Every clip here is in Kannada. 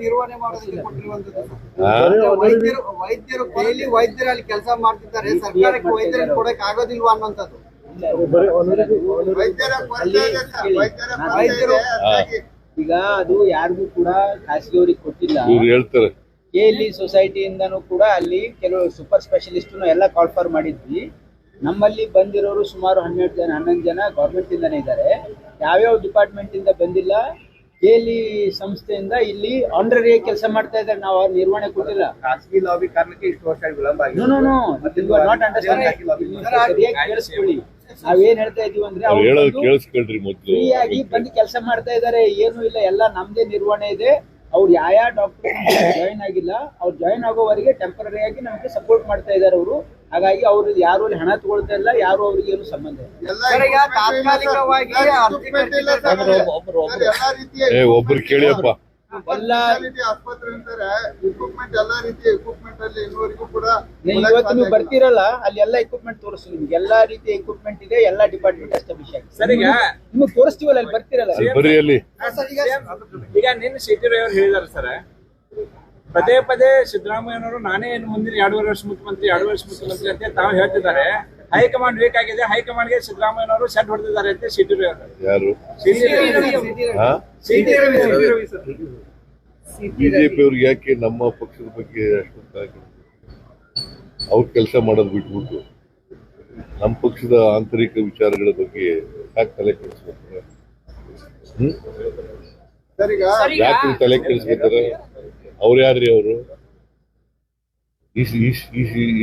ನಿರ್ವಹಣೆ ಮಾಡೋದಕ್ಕೆ ಕೊಟ್ಟಿರುವಂತದ್ದು? ವೈದ್ಯರು ವೈದ್ಯರು ಕೈಲಿ ವೈದ್ಯರು ಅಲ್ಲಿ ಕೆಲಸ ಮಾಡ್ತಿದ್ದಾರೆ ಸರ್ಕಾರಕ್ಕೆ ವೈದ್ಯರನ್ನು ಕೊಡಕ್ ಆಗೋದಿಲ್ವಾ ಅನ್ನುವಂಥದ್ದು ವೈದ್ಯರ ಈಗ ಅದು ಯಾರಿಗೂ ಕೂಡ ಖಾಸಗಿಯವರಿಗೆ ಕೊಟ್ಟಿಲ್ಲ ಹೇಳ್ತಾರೆ ಸೊಸೈಟಿ ಸೊಸೈಟಿಯಿಂದನೂ ಕೂಡ ಅಲ್ಲಿ ಕೆಲವು ಸೂಪರ್ ಸ್ಪೆಷಲಿಸ್ಟ್ ಎಲ್ಲ ಕಾಲ್ಫರ್ ಮಾಡಿದ್ವಿ ನಮ್ಮಲ್ಲಿ ಬಂದಿರೋರು ಸುಮಾರು ಹನ್ನೆರಡು ಜನ, ಹನ್ನೊಂದು ಜನ ಗೌರ್ಮೆಂಟ್ ಇಂದಾನೆ ಇದ್ದಾರೆ ಯಾವ್ಯಾವ ಡಿಪಾರ್ಟ್ಮೆಂಟ್ ಇಂದ ಬಂದಿಲ್ಲ ಕೇಲಿ ಸಂಸ್ಥೆಯಿಂದ ಇಲ್ಲಿ ಆನರರಿ ಕೆಲಸ ಮಾಡ್ತಾ ಇದ್ದಾರೆ. ನಾವು ಅವ್ರ ನಿರ್ವಹಣೆ ಕೊಟ್ಟಿಲ್ಲ. ಖಾಸಗಿ ಲಾಬಿ ಕಾರಣಕ್ಕೆ ಇಷ್ಟು ವರ್ಷ ವಿಳಂಬ ಆಗಿದೆ ನೋ ನೋ ನಾಟ್ ಅಂಡರ್ಸ್ಟ್ಯಾಂಡ್ ಕೇಳಿಸ್ಕೊಳ್ಳಿ. ನಾವೇನ್ ಹೇಳ್ತಾ ಇದೀವಿ ಅಂದ್ರೆ ಅವ್ರು ಫ್ರೀಯಾಗಿ ಬಂದು ಕೆಲಸ ಮಾಡ್ತಾ ಇದ್ದಾರೆ. ಏನು ಇಲ್ಲ ಎಲ್ಲ ನಮ್ದೇ ನಿರ್ವಹಣೆ ಇದೆ. ಅವ್ರು ಯಾವ ಡಾಕ್ಟರ್ ಜಾಯಿನ್ ಆಗಿಲ್ಲ ಅವ್ರು ಜಾಯಿನ್ ಆಗೋವರೆಗೆ ಟೆಂಪರರಿ ಆಗಿ ನಮಗೆ ಸಪೋರ್ಟ್ ಮಾಡ್ತಾ ಇದ್ದಾರೆ ಅವರು. ಹಾಗಾಗಿ ಅವ್ರು ಯಾರು ಅಲ್ಲಿ ಹಣ ತಗೊಳ್ತಾ ಇಲ್ಲ ಯಾರು ಅವ್ರಿಗೆ ಏನು ಸಂಬಂಧ ಇಲ್ಲ. ಒಬ್ರು- ಕೇಳಿಯಪ್ಪ ಆಸ್ಪತ್ರೆ ಅಂತಾರೆ ಇಕ್ವಿಪ್ಮೆಂಟ್ ಎಲ್ಲಾ ರೀತಿಯ ಇಕ್ವಿಪ್ಮೆಂಟ್ ಅಲ್ಲಿ ಇನ್ನೂವರೆಗೂ ಕೂಡ ಇವತ್ತು ನೀವು. ಬರ್ತೀರಲ್ಲ ಅಲ್ಲಿ ಎಲ್ಲಾ ಇಕ್ವಿಪ್ಮೆಂಟ್ ತೋರಿಸ್ತೀವಿ ನಿಮ್ಗೆ. ಎಲ್ಲಾ ರೀತಿಯ ಇಕ್ವಿಪ್ಮೆಂಟ್ ಇದೆ ಎಲ್ಲಾ ಡಿಪಾರ್ಟ್ಮೆಂಟ್ ಎಸ್ಟಾಬ್ಲಿಷ್ ಆಗಿದೆ. ಸರ್, ನಿಮ್ಗೆ ತೋರಿಸ್ತೀವಲ್ಲ ಅಲ್ಲಿ ಬರ್ತಿರಲ್ಲ? ಬರ್ರಿ ಅಲ್ಲಿ. ಈಗ ನಿನ್ನ ಸಿಟಿ ಅವರು ಹೇಳಿದಾರೆ ಸರ್. ಪದೇ ಪದೇ ಸಿದ್ದರಾಮಯ್ಯನವರು ನಾನೇ ಏನು ಮುಂದಿನ ಎರಡೂವರೆ ವರ್ಷ ಮುಖ್ಯಮಂತ್ರಿ ಎರಡು ವರ್ಷ ಮುಖ್ಯಮಂತ್ರಿ ಅಂತ ತಾವು ಹೇಳ್ತಿದ್ದಾರೆ. ಹೈಕಮಾಂಡ್ ವೀಕ್ ಆಗಿದೆ ಸಿದ್ದರಾಮಯ್ಯ ಅವರು ಸೆಟ್ ಹೊಡೆದಿದ್ದಾರೆ ಅಂತ ಸಿಟಿ ಯಾರು? ಬಿಜೆಪಿ ಅವ್ರಿಗೆ ಯಾಕೆ ನಮ್ಮ ಪಕ್ಷದ ಬಗ್ಗೆ ಅಷ್ಟೊಂದಾಗಿ ಅವ್ರ ಕೆಲಸ ಮಾಡೋದು ಬಿಟ್ಬಿಟ್ಟು ನಮ್ಮ ಪಕ್ಷದ ಆಂತರಿಕ ವಿಚಾರಗಳ ಬಗ್ಗೆ ಯಾಕೆ ತಲೆ ಕೆಡಿಸ್ಕೊತಾರೆ? ಹ್ಮ್? ಸರ್, ಈಗ ಯಾಕೆ ತಲೆ ಕೆಡಿಸ್ಕೊತಾರೆ? ಅವ್ರು ಯಾರ್ರಿ ಅವರು? ಈ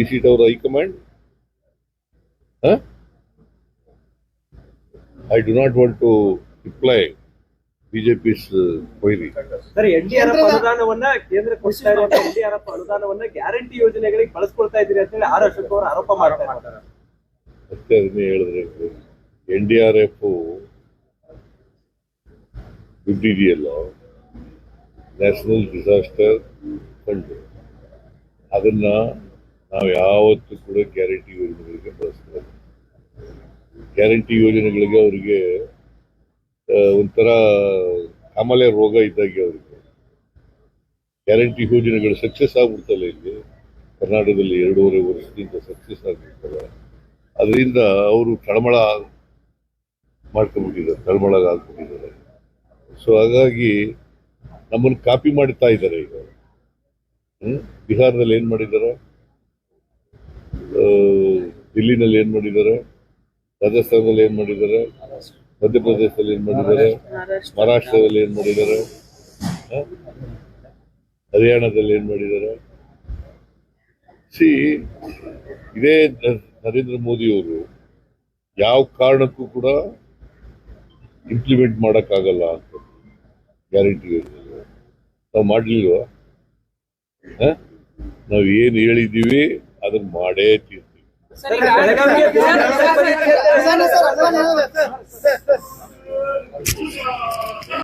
ಸೀಟ್ ಅವ್ರ high command? I do not want to reply BJP's ಕೊಯ್ರಿ sir NDRF ಅನುದಾನವನ್ನ ಕೇಂದ್ರ ಕೊಡ್ತಾ ಇರುವಂತ ಎನ್ಡಿಆರ್ಎಫ್ ಅನುದಾನವನ್ನ ಗ್ಯಾರಂಟಿ ಯೋಜನೆಗಳಿಗೆ ಬಳಸ್ಕೊಳ್ತಾ ಇದ್ದೀರಿ ಅಂತ ಹೇಳಿ ಆರ್ ಅಶೋಕ್ ಅವರು ಆರೋಪ ಮಾಡ್ತಾರೆ ಮತ್ತೆ ಅದನ್ನೇ ಹೇಳಿದ್ರೆ ಎನ್ ಡಿ ಆರ್ ಎಫ್ ದುಡ್ಡು ನ್ಯಾಷನಲ್ ಡಿಸಾಸ್ಟರ್ ಫಂಡ್ ಅದನ್ನ ನಾವು ಯಾವತ್ತೂ ಕೂಡ ಗ್ಯಾರಂಟಿ ಯೋಜನೆಗಳಿಗೆ ಬಳಸ್ತೀವಿ ಗ್ಯಾರಂಟಿ ಯೋಜನೆಗಳಿಗೆ ಅವರಿಗೆ ಒಂಥರ ಆಮೇಲೆ ರೋಗ ಇದ್ದಾಗೆ ಅವರಿಗೆ. ಗ್ಯಾರಂಟಿ ಯೋಜನೆಗಳು ಸಕ್ಸಸ್ ಆಗ್ಬಿಡ್ತಲ್ಲ ಇಲ್ಲಿ. ಕರ್ನಾಟಕದಲ್ಲಿ ಎರಡೂವರೆ ವರ್ಷದಿಂದ ಸಕ್ಸಸ್ ಆಗಿರ್ತಾರೆ ಅದರಿಂದ ಅವರು ತಳಮಳ ಮಾಡ್ಕೊಂಡ್ಬಿಟ್ಟಿದ್ದಾರೆ, ತಳಮಳ ಆಗ್ಬಿಟ್ಟಿದ್ದಾರೆ. ಸೊ ಹಾಗಾಗಿ ನಮ್ಮನ್ನು ಕಾಪಿ ಮಾಡ್ತಾ ಇದ್ದಾರೆ ಈಗ? ಬಿಹಾರದಲ್ಲಿ ಏನು ಮಾಡಿದ್ದಾರೆ? ದಿಲ್ಲಿನಲ್ಲಿ ಏನ್ ಮಾಡಿದ್ದಾರೆ? ರಾಜಸ್ಥಾನದಲ್ಲಿ ಏನ್ ಮಾಡಿದ್ದಾರೆ? ಮಧ್ಯಪ್ರದೇಶದಲ್ಲಿ ಏನ್ ಮಾಡಿದ್ದಾರೆ? ಮಹಾರಾಷ್ಟ್ರದಲ್ಲಿ ಏನ್ ಮಾಡಿದ್ದಾರೆ? ಹರಿಯಾಣದಲ್ಲಿ ಏನ್ ಮಾಡಿದ್ದಾರೆ? ಸಿ, ಇದೇ ನರೇಂದ್ರ ಮೋದಿ ಅವರು ಯಾವ ಕಾರಣಕ್ಕೂ ಕೂಡ ಇಂಪ್ಲಿಮೆಂಟ್ ಮಾಡೋಕ್ಕಾಗಲ್ಲ ಅಂತ ಗ್ಯಾರಂಟಿ ನಾವು ಮಾಡಲಿಲ್ವಾ? ನಾವು ಏನು ಹೇಳಿದ್ದೀವಿ? ಅದನ್ನ ಮಾಡೇ ತೀರ್ತೀವಿ